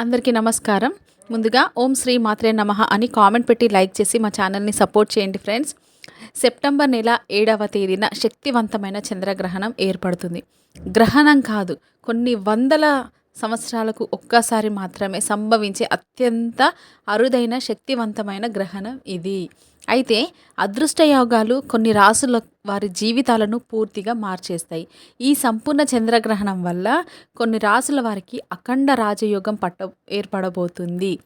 అందరికీ నమస్కారం. ముందుగా ఓం శ్రీ మాత్రే నమ అని కామెంట్ పెట్టి లైక్ చేసి మా ఛానల్ని సపోర్ట్ చేయండి ఫ్రెండ్స్. సెప్టెంబర్ నెల ఏడవ తేదీన శక్తివంతమైన చంద్రగ్రహణం ఏర్పడుతుంది. గ్రహణం కాదు కొన్ని వందల సంవత్సరాలకు ఒక్కసారి మాత్రమే సంభవించే అత్యంత అరుదైన శక్తివంతమైన గ్రహణం ఇది. అయితే అదృష్ట యోగాలు కొన్ని రాసుల వారి జీవితాలను పూర్తిగా మార్చేస్తాయి. ఈ సంపూర్ణ చంద్రగ్రహణం వల్ల కొన్ని రాసుల వారికి అఖండ రాజయోగం పట్ట ఏర్పడబోతుంది.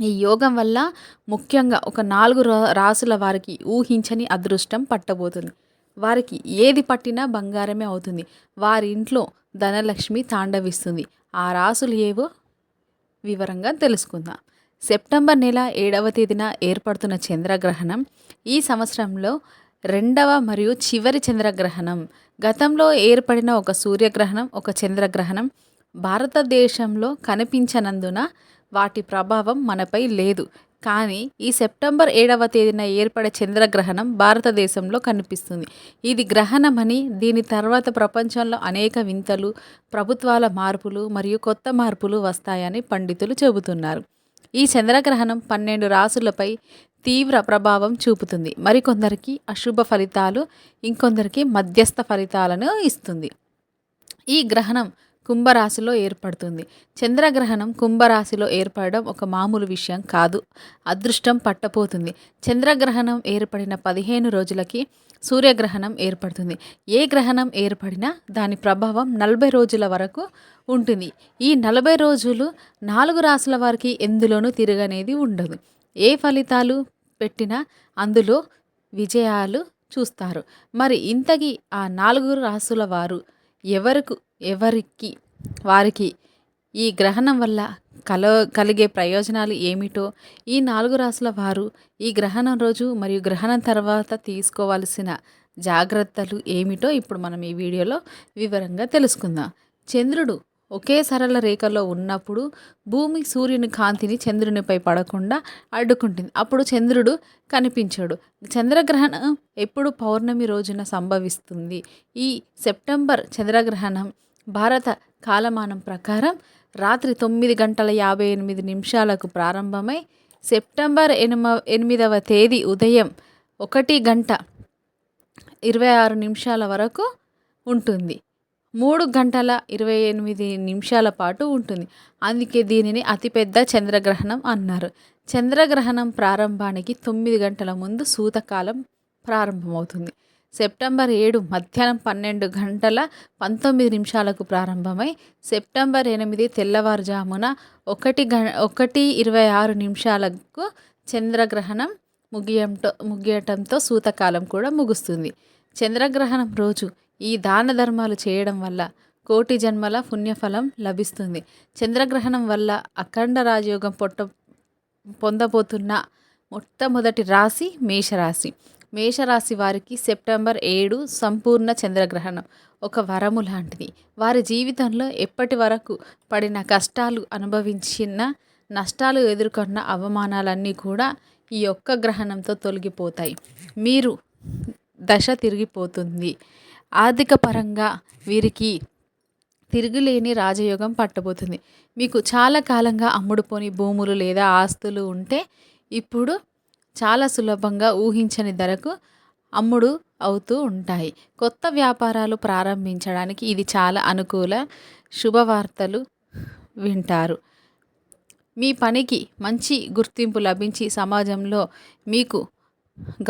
ఈ యోగం వల్ల ముఖ్యంగా ఒక నాలుగు రా- రాసుల వారికి ఊహించని అదృష్టం పట్టబోతుంది. వారికి ఏది పట్టినా బంగారమే అవుతుంది. వారి ఇంట్లో ధనలక్ష్మి తాండవిస్తుంది. ఆ రాసులు ఏవో? వివరంగా తెలుసుకుందాం. సెప్టెంబర్ నెల ఏడవ తేదీన ఏర్పడుతున్న చంద్రగ్రహణం ఈ సంవత్సరంలో రెండవ మరియు చివరి చంద్రగ్రహణం. గతంలో ఏర్పడిన ఒక సూర్యగ్రహణం ఒక చంద్రగ్రహణం భారతదేశంలో కనిపించనందున వాటి ప్రభావం మనపై లేదు. కానీ ఈ సెప్టెంబర్ ఏడవ తేదీన ఏర్పడే చంద్రగ్రహణం భారతదేశంలో కనిపిస్తుంది. ఇది గ్రహణమని దీని తర్వాత ప్రపంచంలో అనేక వింతలు ప్రభుత్వాల మార్పులు మరియు కొత్త మార్పులు వస్తాయని పండితులు చెబుతున్నారు. ఈ చంద్రగ్రహణం పన్నెండు రాసులపై తీవ్ర ప్రభావం చూపుతుంది. మరికొందరికి అశుభ ఫలితాలు ఇంకొందరికి మధ్యస్థ ఫలితాలను ఇస్తుంది. ఈ గ్రహణం కుంభరాశిలో ఏర్పడుతుంది. చంద్రగ్రహణం కుంభరాశిలో ఏర్పడడం ఒక మామూలు విషయం కాదు. అదృష్టం పట్టపోతుంది. చంద్రగ్రహణం ఏర్పడిన పదిహేను రోజులకి సూర్యగ్రహణం ఏర్పడుతుంది. ఏ గ్రహణం ఏర్పడినా దాని ప్రభావం నలభై రోజుల వరకు ఉంటుంది. ఈ నలభై రోజులు నాలుగు రాసుల వారికి ఎందులోనూ తిరగనేది ఉండదు. ఏ ఫలితాలు పెట్టినా అందులో విజయాలు చూస్తారు. మరి ఇంతకీ ఆ నాలుగు రాసుల వారు ఎవరికి ఎవరికి వారికి ఈ గ్రహణం వల్ల కల కలిగే ప్రయోజనాలు ఏమిటో ఈ నాలుగు రాసుల వారు ఈ గ్రహణం రోజు మరియు గ్రహణం తర్వాత తీసుకోవాల్సిన జాగ్రత్తలు ఏమిటో ఇప్పుడు మనం ఈ వీడియోలో వివరంగా తెలుసుకుందాం. చంద్రుడు ఒకే సరళ రేఖలో ఉన్నప్పుడు భూమి సూర్యుని కాంతిని చంద్రునిపై పడకుండా అడ్డుకుంటుంది. అప్పుడు చంద్రుడు కనిపించాడు. చంద్రగ్రహణం ఎప్పుడు పౌర్ణమి రోజున సంభవిస్తుంది? ఈ సెప్టెంబర్ చంద్రగ్రహణం భారత కాలమానం ప్రకారం రాత్రి తొమ్మిది గంటల యాభై ఎనిమిది నిమిషాలకు ప్రారంభమై సెప్టెంబర్ ఎనిమ ఎనిమిదవ తేదీ ఉదయం ఒకటి గంట ఇరవై ఆరు నిమిషాల వరకు ఉంటుంది. మూడు గంటల ఇరవై ఎనిమిది నిమిషాల పాటు ఉంటుంది. అందుకే దీనిని అతిపెద్ద చంద్రగ్రహణం అన్నారు. చంద్రగ్రహణం ప్రారంభానికి తొమ్మిది గంటల ముందు సూతకాలం ప్రారంభమవుతుంది. సెప్టెంబర్ ఏడు మధ్యాహ్నం పన్నెండు గంటల పంతొమ్మిది నిమిషాలకు ప్రారంభమై సెప్టెంబర్ ఎనిమిది తెల్లవారుజామున ఒకటి గ ఒకటి ఇరవై ఆరు నిమిషాలకు చంద్రగ్రహణం ముగియంతో ముగియటంతో సూతకాలం కూడా ముగుస్తుంది. చంద్రగ్రహణం రోజు ఈ దాన ధర్మాలు చేయడం వల్ల కోటి జన్మల పుణ్యఫలం లభిస్తుంది. చంద్రగ్రహణం వల్ల అఖండ రాజయోగం పొట్ట పొందబోతున్న మొట్టమొదటి రాశి మేషరాశి. మేషరాశి వారికి సెప్టెంబర్ ఏడు సంపూర్ణ చంద్రగ్రహణం. ఒక వరము లాంటిది. వారి జీవితంలో ఎప్పటి వరకు పడిన కష్టాలు అనుభవించిన నష్టాలు ఎదుర్కొన్న అవమానాలన్నీ కూడా ఈ ఒక్క గ్రహణంతో తొలగిపోతాయి. మీరు దశ తిరిగిపోతుంది. ఆర్థిక పరంగా వీరికి తిరుగులేని రాజయోగం పట్టబోతుంది. మీకు చాలా కాలంగా అమ్ముడుపోని భూములు లేదా ఆస్తులు ఉంటే ఇప్పుడు చాలా సులభంగా ఊహించని ధరకు అమ్ముడు అవుతూ ఉంటాయి. కొత్త వ్యాపారాలు ప్రారంభించడానికి ఇది చాలా అనుకూల శుభవార్తలు వింటారు. మీ పనికి మంచి గుర్తింపు లభించి సమాజంలో మీకు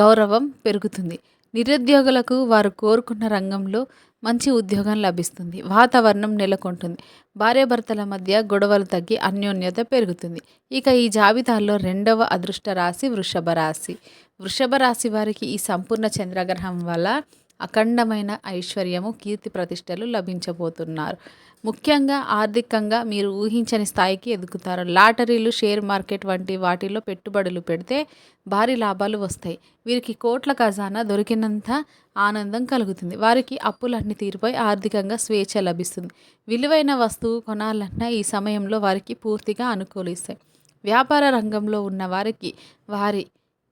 గౌరవం పెరుగుతుంది. నిరుద్యోగులకు వారు కోరుకున్న రంగంలో మంచి ఉద్యోగం లభిస్తుంది. వాతావరణం నెలకొంటుంది. భార్యాభర్తల మధ్య గొడవలు తగ్గి అన్యోన్యత పెరుగుతుంది. ఇక ఈ జాబితాలో రెండవ అదృష్ట రాశి వృషభ రాశి. వృషభ రాశి వారికి ఈ సంపూర్ణ చంద్రగ్రహం వల్ల అఖండమైన ఐశ్వర్యము కీర్తి ప్రతిష్టలు లభించబోతున్నారు. ముఖ్యంగా ఆర్థికంగా మీరు ఊహించని స్థాయికి ఎదుగుతారు. లాటరీలు షేర్ మార్కెట్ వంటి వాటిలో పెట్టుబడులు పెడితే భారీ లాభాలు వస్తాయి. వీరికి కోట్ల ఖజానా దొరికినంత ఆనందం కలుగుతుంది. వారికి అప్పులన్నీ తీరిపోయి ఆర్థికంగా స్వేచ్ఛ లభిస్తుంది. విలువైన వస్తువు కొనాలన్నా ఈ సమయంలో వారికి పూర్తిగా అనుకూలిస్తాయి. వ్యాపార రంగంలో ఉన్న వారికి వారి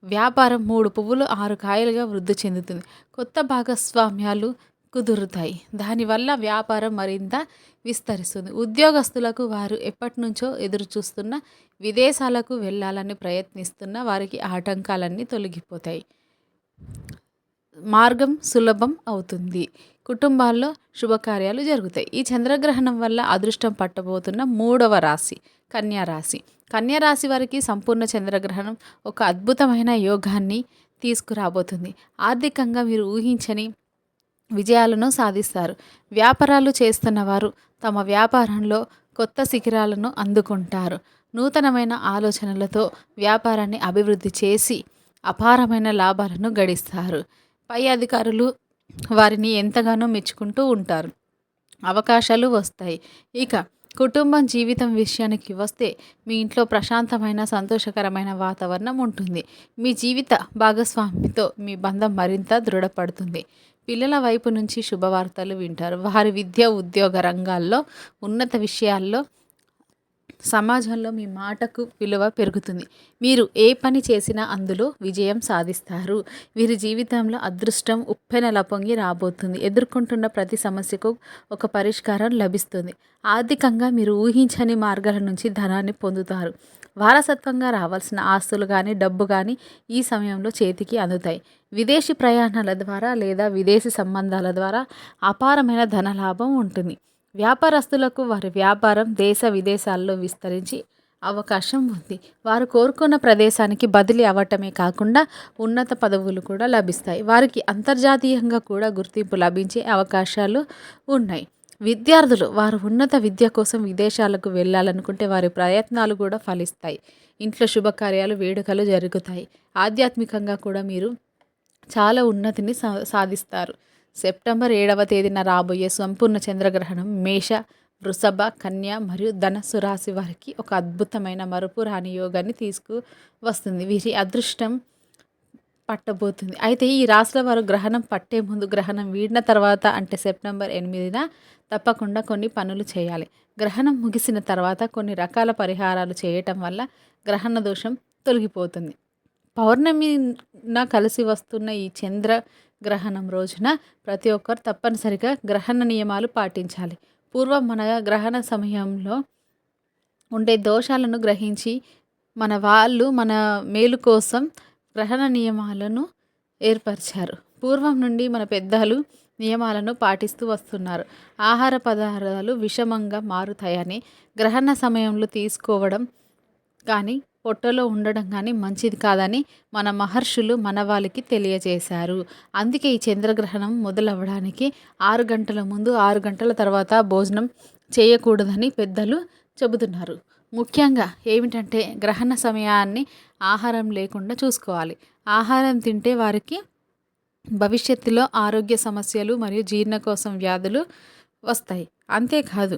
వ్యాపారం మూడు పువ్వులు ఆరు కాయలుగా వృద్ధి చెందుతుంది. కొత్త భాగస్వామ్యాలు కుదురుతాయి. దానివల్ల వ్యాపారం మరింత విస్తరిస్తుంది. ఉద్యోగస్తులకు వారు ఎప్పటి నుంచో ఎదురు చూస్తున్న విదేశాలకు వెళ్ళాలని ప్రయత్నిస్తున్న వారికి ఆటంకాలన్నీ తొలగిపోతాయి. మార్గం సులభం అవుతుంది. కుటుంబాల్లో శుభకార్యాలు జరుగుతాయి. ఈ చంద్రగ్రహణం వల్ల అదృష్టం పట్టబోతున్న మూడవ రాశి కన్యా రాశి. కన్యా రాశి వారికి సంపూర్ణ చంద్రగ్రహణం ఒక అద్భుతమైన యోగాన్ని తీసుకురాబోతుంది. ఆర్థికంగా మీరు ఊహించని విజయాలను సాధిస్తారు. వ్యాపారాలు చేస్తున్న వారు తమ వ్యాపారంలో కొత్త శిఖరాలను అందుకుంటారు. నూతనమైన ఆలోచనలతో వ్యాపారాన్ని అభివృద్ధి చేసి అపారమైన లాభాలను గడిస్తారు. పై అధికారులు వారిని ఎంతగానో మెచ్చుకుంటూ ఉంటారు. అవకాశాలు వస్తాయి. ఇక కుటుంబం జీవితం విషయానికి వస్తే మీ ఇంట్లో ప్రశాంతమైన సంతోషకరమైన వాతావరణం ఉంటుంది. మీ జీవిత భాగస్వామితో మీ బంధం మరింత దృఢపడుతుంది. పిల్లల వైపు నుంచి శుభవార్తలు వింటారు. వారి విద్య ఉద్యోగ రంగాల్లో ఉన్నత విషయాల్లో సమాజంలో మీ మాటకు విలువ పెరుగుతుంది. మీరు ఏ పని చేసినా అందులో విజయం సాధిస్తారు. వీరి జీవితంలో అదృష్టం ఉప్పెనల పొంగి రాబోతుంది. ఎదుర్కొంటున్న ప్రతి సమస్యకు ఒక పరిష్కారం లభిస్తుంది. ఆర్థికంగా మీరు ఊహించని మార్గాల నుంచి ధనాన్ని పొందుతారు. వారసత్వంగా రావాల్సిన ఆస్తులు కానీ డబ్బు కానీ ఈ సమయంలో చేతికి అందుతాయి. విదేశీ ప్రయాణాల ద్వారా లేదా విదేశీ సంబంధాల ద్వారా అపారమైన ధనలాభం ఉంటుంది. వ్యాపారస్తులకు వారి వ్యాపారం దేశ విదేశాల్లో విస్తరించి అవకాశం ఉంది. వారు కోరుకున్న ప్రదేశానికి బదిలీ అవ్వటమే కాకుండా ఉన్నత పదవులు కూడా లభిస్తాయి. వారికి అంతర్జాతీయంగా కూడా గుర్తింపు లభించే అవకాశాలు ఉన్నాయి. విద్యార్థులు వారు ఉన్నత విద్య కోసం విదేశాలకు వెళ్ళాలనుకుంటే వారి ప్రయత్నాలు కూడా ఫలిస్తాయి. ఇంట్లో శుభకార్యాలు వేడుకలు జరుగుతాయి. ఆధ్యాత్మికంగా కూడా మీరు చాలా ఉన్నతిని సా సాధిస్తారు. సెప్టెంబర్ ఏడవ తేదీన రాబోయే సంపూర్ణ చంద్రగ్రహణం మేష వృషభ కన్య మరియు ధనస్సు రాశి వారికి ఒక అద్భుతమైన మరుపు రాని యోగాన్ని తీసుకువస్తుంది వీరి అదృష్టం పట్టబోతుంది. అయితే ఈ రాశుల వారు గ్రహణం పట్టే ముందు గ్రహణం వీడిన తర్వాత అంటే సెప్టెంబర్ ఎనిమిదిన తప్పకుండా కొన్ని పనులు చేయాలి. గ్రహణం ముగిసిన తర్వాత కొన్ని రకాల పరిహారాలు చేయటం వల్ల గ్రహణ దోషం తొలగిపోతుంది. పౌర్ణమిన కలిసి వస్తున్న ఈ చంద్ర గ్రహణం రోజున ప్రతి ఒక్కరు తప్పనిసరిగా గ్రహణ నియమాలు పాటించాలి. పూర్వం మన గ్రహణ సమయంలో ఉండే దోషాలను గ్రహించి మన వాళ్ళు మన మేలు కోసం గ్రహణ నియమాలను ఏర్పరిచారు. పూర్వం నుండి మన పెద్దలు నియమాలను పాటిస్తూ వస్తున్నారు. ఆహార పదార్థాలు విషమంగా మారుతాయని గ్రహణ సమయంలో తీసుకోవడం కానీ పొట్టలో ఉండడం కానీ మంచిది కాదని మన మహర్షులు మన వాళ్ళకి తెలియజేశారు. అందుకే ఈ చంద్రగ్రహణం మొదలవ్వడానికి ఆరు గంటల ముందు ఆరు గంటల తర్వాత భోజనం చేయకూడదని పెద్దలు చెబుతున్నారు. ముఖ్యంగా ఏమిటంటే గ్రహణ సమయాన్ని ఆహారం లేకుండా చూసుకోవాలి. ఆహారం తింటే వారికి భవిష్యత్తులో ఆరోగ్య సమస్యలు మరియు జీర్ణకోశం వ్యాధులు వస్తాయి. అంతేకాదు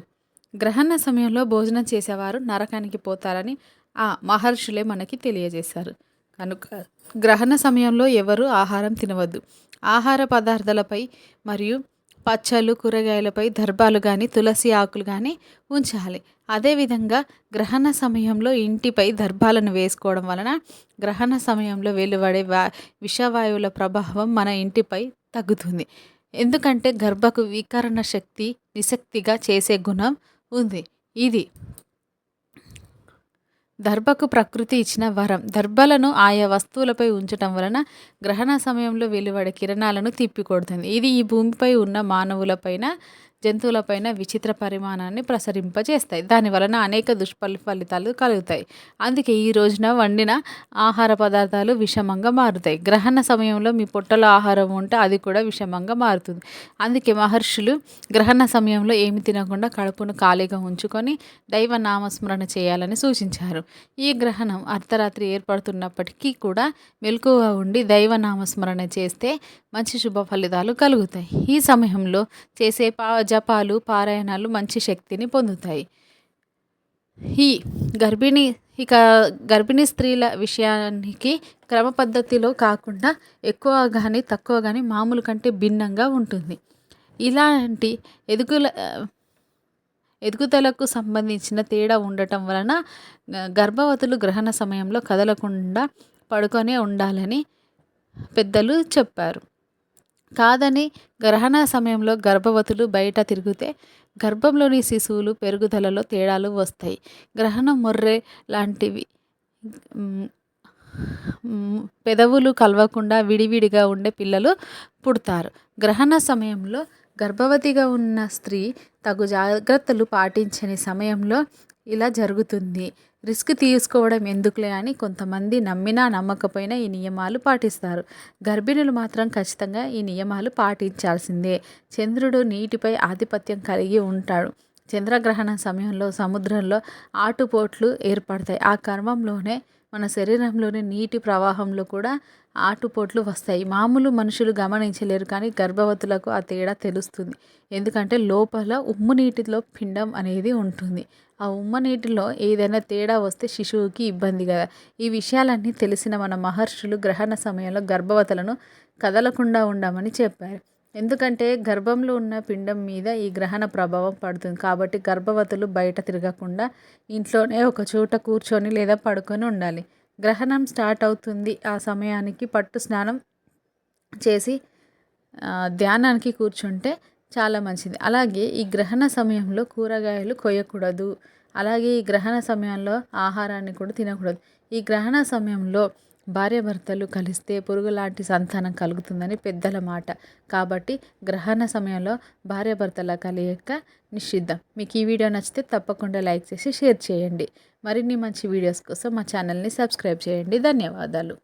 గ్రహణ సమయంలో భోజనం చేసేవారు నరకానికి పోతారని ఆ మహర్షులే మనకి తెలియజేశారు. కనుక గ్రహణ సమయంలో ఎవరు ఆహారం తినవద్దు. ఆహార పదార్థాలపై మరియు పచ్చళ్ళు కూరగాయలపై దర్భాలు కానీ తులసి ఆకులు కానీ ఉంచాలి. అదేవిధంగా గ్రహణ సమయంలో ఇంటిపై దర్భాలను వేసుకోవడం వలన గ్రహణ సమయంలో వెలువడే వా విషవాయువుల ప్రభావం మన ఇంటిపై తగ్గుతుంది. ఎందుకంటే గర్భకు వికరణ శక్తి నిశక్తిగా చేసే గుణం ఉంది. ఇది దర్భకు ప్రకృతి ఇచ్చిన వరం. దర్భలను ఆయా వస్తువులపై ఉంచటం వలన గ్రహణ సమయంలో వెలువడే కిరణాలను తిప్పికొడుతుంది. ఇది ఈ భూమిపై ఉన్న మానవులపైన జంతువులపైన విచిత్ర పరిమాణాన్ని ప్రసరింపజేస్తాయి. దాని వలన అనేక దుష్ఫలి ఫలితాలు కలుగుతాయి. అందుకే ఈ రోజున వండిన ఆహార పదార్థాలు విషమంగా మారుతాయి. గ్రహణ సమయంలో మీ పొట్టలో ఆహారం ఉంటే అది కూడా విషమంగా మారుతుంది. అందుకే మహర్షులు గ్రహణ సమయంలో ఏమి తినకుండా కడుపును ఖాళీగా ఉంచుకొని దైవ నామస్మరణ చేయాలని సూచించారు. ఈ గ్రహణం అర్ధరాత్రి ఏర్పడుతున్నప్పటికీ కూడా మెలకువగా ఉండి దైవ నామస్మరణ చేస్తే మంచి శుభ ఫలితాలు కలుగుతాయి. ఈ సమయంలో చేసే పా జపాలు పారాయణాలు మంచి శక్తిని పొందుతాయి. ఈ గర్భిణీ ఇక గర్భిణీ స్త్రీల విషయానికి క్రమ పద్ధతిలో కాకుండా ఎక్కువ కానీ తక్కువ కానీ మామూలు కంటే భిన్నంగా ఉంటుంది. ఇలాంటి ఎదుగుల ఎదుగుదలకు సంబంధించిన తేడా ఉండటం వలన గర్భవతులు గ్రహణ సమయంలో కదలకుండా పడుకొనే ఉండాలని పెద్దలు చెప్పారు. కాదని గ్రహణ సమయంలో గర్భవతులు బయట తిరిగితే గర్భంలోని శిశువులు పెరుగుదలలో తేడాలు వస్తాయి. గ్రహణం మొర్రే లాంటివి. పెదవులు కలవకుండా విడివిడిగా ఉండే పిల్లలు పుడతారు. గ్రహణ సమయంలో గర్భవతిగా ఉన్న స్త్రీ తగు జాగ్రత్తలు పాటించని సమయంలో ఇలా జరుగుతుంది. రిస్క్ తీసుకోవడం ఎందుకులే అని కొంతమంది నమ్మినా నమ్మకపోయినా ఈ నియమాలు పాటిస్తారు. గర్భిణులు మాత్రం ఖచ్చితంగా ఈ నియమాలు పాటించాల్సిందే. చంద్రుడు నీటిపై ఆధిపత్యం కలిగి ఉంటాడు. చంద్రగ్రహణ సమయంలో సముద్రంలో ఆటుపోట్లు ఏర్పడతాయి. ఆ క్రమంలోనే మన శరీరంలోని నీటి ప్రవాహంలో కూడా ఆటుపోట్లు వస్తాయి. మామూలు మనుషులు గమనించలేరు కానీ గర్భవతులకు ఆ తేడా తెలుస్తుంది. ఎందుకంటే లోపల ఉమ్ము నీటిలో పిండం అనేది ఉంటుంది. ఆ ఉమ్మ నీటిలో ఏదైనా తేడా వస్తే శిశువుకి ఇబ్బంది కదా. ఈ విషయాలన్నీ తెలిసిన మన మహర్షులు గ్రహణ సమయంలో గర్భవతులను కదలకుండా ఉండమని చెప్పారు. ఎందుకంటే గర్భంలో ఉన్న పిండం మీద ఈ గ్రహణ ప్రభావం పడుతుంది. కాబట్టి గర్భవతులు బయట తిరగకుండా ఇంట్లోనే ఒక చోట కూర్చొని లేదా పడుకొని ఉండాలి. గ్రహణం స్టార్ట్ అవుతుంది. ఆ సమయానికి పట్టు స్నానం చేసి ధ్యానానికి కూర్చుంటే చాలా మంచిది. అలాగే ఈ గ్రహణ సమయంలో కూరగాయలు కొయ్యకూడదు. అలాగే ఈ గ్రహణ సమయంలో ఆహారాన్ని కూడా తినకూడదు. ఈ గ్రహణ సమయంలో భార్యాభర్తలు కలిస్తే పురుగు లాంటి సంతానం కలుగుతుందని పెద్దల మాట. కాబట్టి గ్రహణ సమయంలో భార్యాభర్తల కలయిక నిషిద్ధం. మీకు ఈ వీడియో నచ్చితే తప్పకుండా లైక్ చేసి షేర్ చేయండి. మరిన్ని మంచి వీడియోస్ కోసం మా ఛానల్ని సబ్స్క్రైబ్ చేయండి. ధన్యవాదాలు.